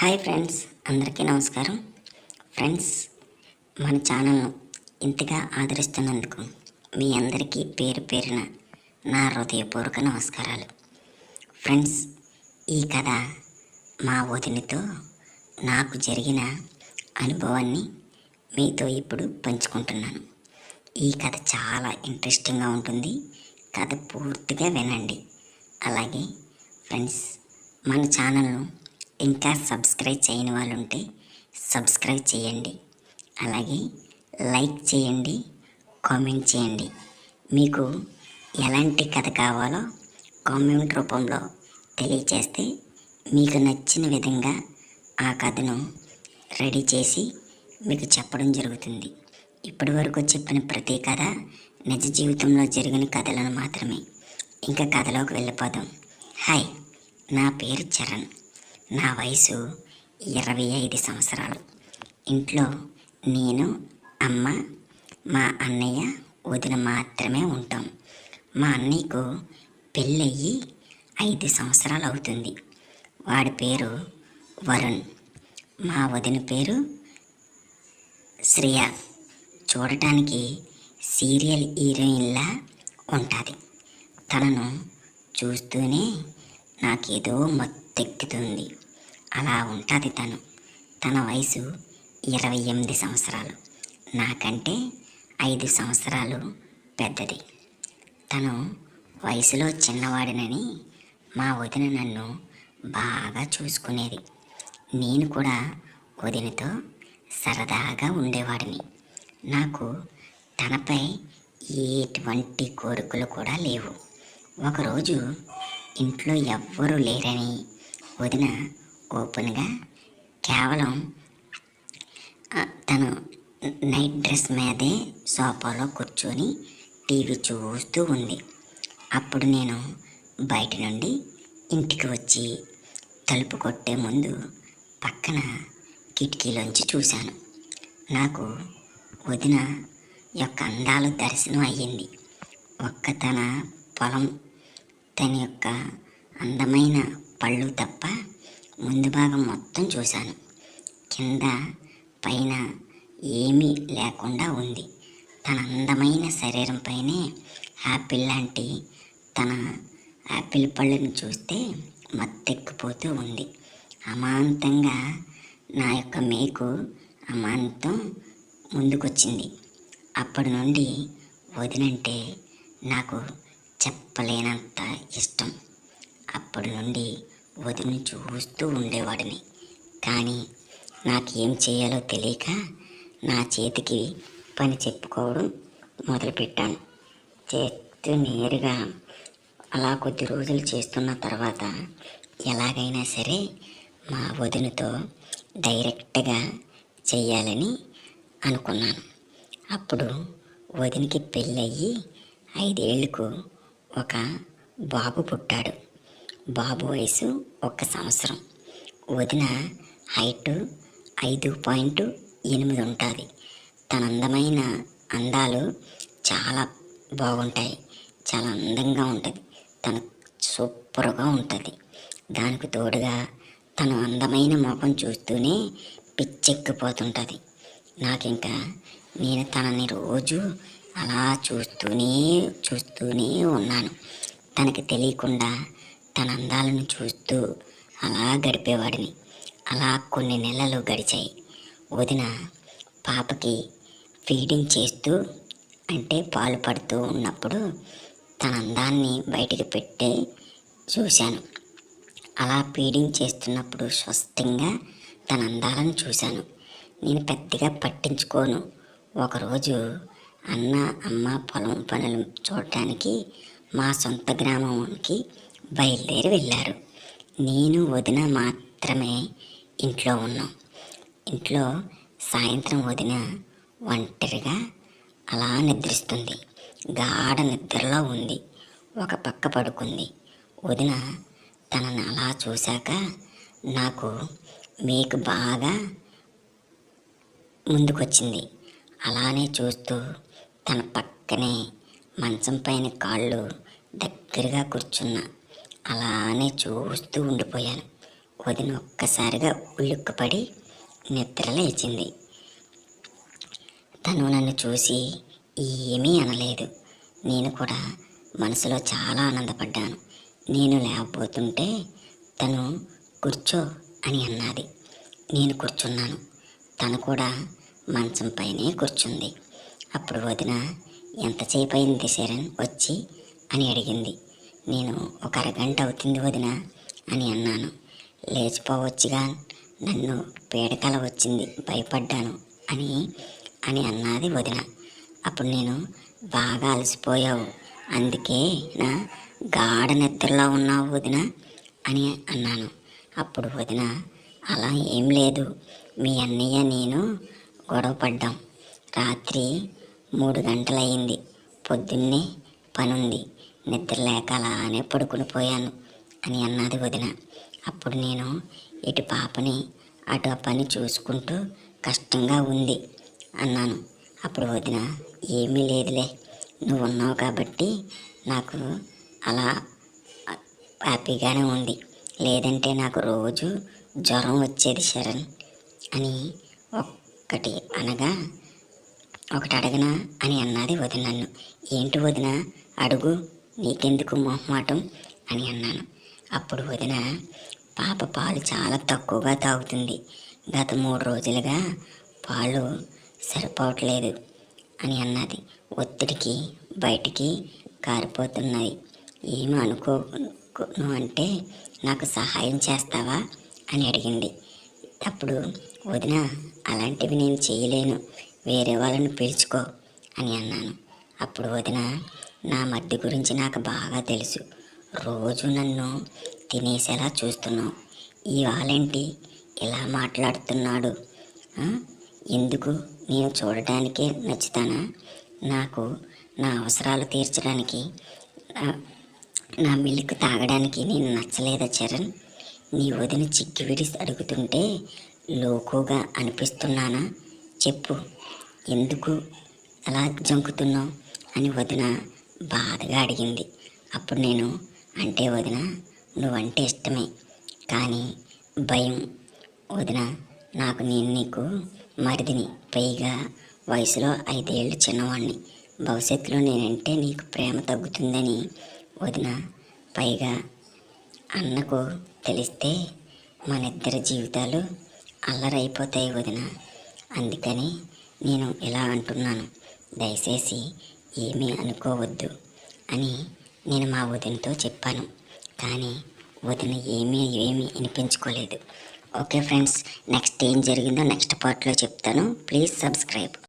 Hi friends అందరికీ నమస్కారం. Friends మన ఛానల్ను ఇంతగా ఆదరిస్తున్నందుకు మీ అందరికీ పేరు పేరున నా హృదయపూర్వక నమస్కారాలు. ఫ్రెండ్స్ ఈ కథ మా వదినతో నాకు జరిగిన అనుభవాన్ని మీతో ఇప్పుడు పంచుకుంటున్నాను. ఈ కథ చాలా ఇంట్రెస్టింగ్గా ఉంటుంది. కథ పూర్తిగా వినండి. అలాగే ఫ్రెండ్స్ మన ఛానల్ను ఇంకా సబ్స్క్రైబ్ చేయని వాళ్ళు ఉంటే సబ్స్క్రైబ్ చేయండి. అలాగే లైక్ చేయండి కామెంట్ చేయండి. మీకు ఎలాంటి కథ కావాలో కామెంట్ రూపంలో తెలియచేస్తే మీకు నచ్చిన విధంగా ఆ కథను రెడీ చేసి మీకు చెప్పడం జరుగుతుంది. ఇప్పటి వరకు చెప్పిన ప్రతి కథ నిజ జీవితంలో జరిగిన కథలను మాత్రమే. ఇంకా కథలోకి వెళ్ళిపోదాం. హాయ్ నా పేరు చరణ్. నా వయసు ఇరవై ఐదు సంవత్సరాలు. ఇంట్లో నేను అమ్మ మా అన్నయ్య వదిన మాత్రమే ఉంటాం. మా అన్నయ్యకు పెళ్ళయ్యి ఐదు సంవత్సరాలు అవుతుంది. వాడి పేరు వరుణ్. మా వదిన పేరు శ్రియ. చూడటానికి సీరియల్ హీరోయిన్లా ఉంటుంది. తనను చూస్తూనే నాకేదో మత్తెక్కుతుంది. అలా ఉంటుంది తను. తన వయసు ఇరవై ఎనిమిది సంవత్సరాలు. నాకంటే ఐదు సంవత్సరాలు పెద్దది. తను వయసులో చిన్నవాడినని మా వదిన నన్ను బాగా చూసుకునేది. నేను కూడా వదినతో సరదాగా ఉండేవాడిని. నాకు తనపై ఎటువంటి కోరికలు కూడా లేవు. ఒకరోజు ఇంట్లో ఎవ్వరూ లేరని వదిన ఓపెన్గా కేవలం తను నైట్ డ్రెస్ మీదే సోఫాలో కూర్చొని టీవీ చూస్తూ ఉంది. అప్పుడు నేను బయట నుండి ఇంటికి వచ్చి తలుపు కొట్టే ముందు పక్కన కిటికీలోంచి చూశాను. నాకు వదిన యొక్క అందాలు దర్శనం అయ్యింది. ఒక్క తన పొలం తన యొక్క అందమైన పళ్ళు తప్ప ముందు భాగం మొత్తం చూశాను. కింద పైన ఏమీ లేకుండా ఉంది. తన అందమైన శరీరం పైనే యాపిల్ లాంటి తన యాపిల్ పళ్ళను చూస్తే మత్తెక్కిపోతూ ఉంది. అమాంతంగా నా యొక్క మేకు అమాంతం ముందుకొచ్చింది. అప్పటి నుండి వదినంటే నాకు చెప్పలేనంత ఇష్టం. అప్పటి నుండి వదిలిని చూస్తూ ఉండేవాడిని. కానీ నాకేం చేయాలో తెలియక నా చేతికి పని చెప్పుకోవడం మొదలుపెట్టాను. చేస్తూ నేరుగా అలా కొద్ది రోజులు చేస్తున్న తర్వాత ఎలాగైనా సరే మా వదినతో డైరెక్ట్గా చేయాలని అనుకున్నాను. అప్పుడు వదినికి పెళ్ళయ్యి ఐదేళ్ళకు ఒక బాబు పుట్టాడు. బాబు వయసు ఒక సంవత్సరం. వదిన హైట్ ఐదు పాయింట్ ఎనిమిది ఉంటుంది. తన అందమైన అందాలు చాలా బాగుంటాయి. చాలా అందంగా ఉంటుంది. తను సూపర్గా ఉంటుంది. దానికి తోడుగా తను అందమైన ముఖం చూస్తూనే పిచ్చెక్కిపోతుంటుంది. నాకు ఇంకా నేను తనని రోజు అలా చూస్తూనే చూస్తూనే ఉన్నాను. తనకి తెలియకుండా తన అందాలను చూస్తూ అలా గడిపేవాడిని. అలా కొన్ని నెలలు గడిచాయి. వదిన పాపకి ఫీడింగ్ చేస్తూ అంటే పాలు పడుతూ ఉన్నప్పుడు తన అందాన్ని బయటికి పెట్టి చూశాను. అలా ఫీడింగ్ చేస్తున్నప్పుడు స్పష్టంగా తన అందాలను చూశాను. నేను పెద్దగా పట్టించుకోను. ఒకరోజు అన్న అమ్మ పొలం పనులు చూడటానికి మా సొంత గ్రామంకి బయలుదేరి వెళ్ళారు. నేను వదిన మాత్రమే ఇంట్లో ఉన్నాం. ఇంట్లో సాయంత్రం వదిన ఒంటరిగా అలా నిద్రిస్తుంది. గాఢ నిద్రలో ఉంది. ఒక పక్క పడుకుంది. వదిన తనని అలా చూశాక నాకు మీకు బాగా ముందుకొచ్చింది. అలానే చూస్తూ తన పక్కనే మంచం పైన కాళ్ళు దగ్గరగా కూర్చున్నా. అలానే చూస్తూ ఉండిపోయాను. వదిన ఒక్కసారిగా ఉలుక్కుపడి నిద్ర లేచింది. తను నన్ను చూసి ఏమీ అనలేదు. నేను కూడా మనసులో చాలా ఆనందపడ్డాను. నేను లేకపోతుంటే తను కూర్చో అని అన్నది. నేను కూర్చున్నాను. తను కూడా మంచం పైనే కూర్చుంది. అప్పుడు వదిన ఎంతసేపు అయింది శరణ్? వచ్చి అని అడిగింది. నేను ఒక అరగంట అవుతుంది వదిన అని అన్నాను. లేచిపోవచ్చుగా నన్ను పీడకల వచ్చింది భయపడ్డాను అని అని అన్నది వదిన. అప్పుడు నేను బాగా అలసిపోయావు అందుకే నా గాఢ నిద్రలో ఉన్నావు వదిన అని అన్నాను. అప్పుడు వదిన అలా ఏం లేదు మీ అన్నయ్య నేను గొడవ పడ్డాం. రాత్రి మూడు గంటలయ్యింది పొద్దున్నే పనుంది. నిద్ర లేక అలానే పడుకుని పోయాను అని అన్నది వదిన. అప్పుడు నేను ఇటు పాపని అటు ఆ పని చూసుకుంటూ కష్టంగా ఉంది అన్నాను. అప్పుడు వదిన ఏమీ లేదులే నువ్వు ఉన్నావు కాబట్టి నాకు అలా హ్యాపీగానే ఉంది. లేదంటే నాకు రోజు జ్వరం వచ్చేది శరణ్ అని ఒక్కటి అనగా ఒకటి అడగనా అని అన్నది వదిన నన్ను. ఏంటి వదిన అడుగు. నీకెందుకు మొహమాటం అని అన్నాను. అప్పుడు వదిన పాప పాలు చాలా తక్కువగా తాగుతుంది. గత మూడు రోజులుగా పాలు సరిపోవట్లేదు అని అన్నది. ఒత్తిడికి బయటికి కారిపోతున్నది ఏమి అనుకోను అంటే నాకు సహాయం చేస్తావా? అని అడిగింది. అప్పుడు వదిన అలాంటివి నేను చేయలేను. వేరే వాళ్ళని పిలుచుకో అని అన్నాను. అప్పుడు వదిన నా మధ్య గురించి నాకు బాగా తెలుసు. రోజు నన్ను తినేసేలా చూస్తున్నావు. ఇవాళేంటి ఇలా మాట్లాడుతున్నాడు? ఎందుకు? నేను చూడటానికే నచ్చుతానా? నాకు నా అవసరాలు తీర్చడానికి నా- నా మిల్క్ తాగడానికి నేను నచ్చలేదా చరణ్? నీ వదిన చిక్కి విడిసి అడుగుతుంటే లోకుగా అనిపిస్తున్నానా? చెప్పు. ఎందుకు అలా జంకుతున్నావు అని వదిన బాధగా అడిగింది. అప్పుడు నేను అంటే వదిన నువ్వంటే ఇష్టమే. కానీ భయం. వదిన నాకు నేను నీకు మరిదిని పైగా వయసులో ఐదేళ్ళు చిన్నవాడిని భవిష్యత్తులో నేనంటే నీకు ప్రేమ తగ్గుతుందని వదిన పైగా అన్నకు తెలిస్తే మన ఇద్దరి జీవితాలు అల్లరైపోతాయి వదిన. అందుకని నేను ఇలా అంటున్నాను. దయచేసి ఏమీ అనుకోవద్దు అని నేను మా వదినతో చెప్పాను. కానీ వదిన ఏమీ ఏమీ వినిపించుకోలేదు. ఓకే ఫ్రెండ్స్ నెక్స్ట్ ఏం జరిగిందో నెక్స్ట్ పార్ట్లో చెప్తాను. Please subscribe.